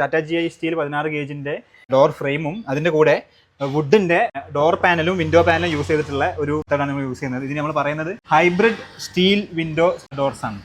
Tata G I steel പതിനാറ് ഗേജിന്റെ door ഫ്രെയിമും അതിന്റെ കൂടെ വുഡിന്റെ ഡോർ പാനലും വിൻഡോ പാനലും യൂസ് ചെയ്തിട്ടുള്ള ഒരു മെത്തേഡാണ് നമ്മൾ യൂസ് ചെയ്യുന്നത്. ഇതിന് നമ്മൾ പറയുന്നത് ഹൈബ്രിഡ് സ്റ്റീൽ വിൻഡോ ഡോർസ് ആണ്.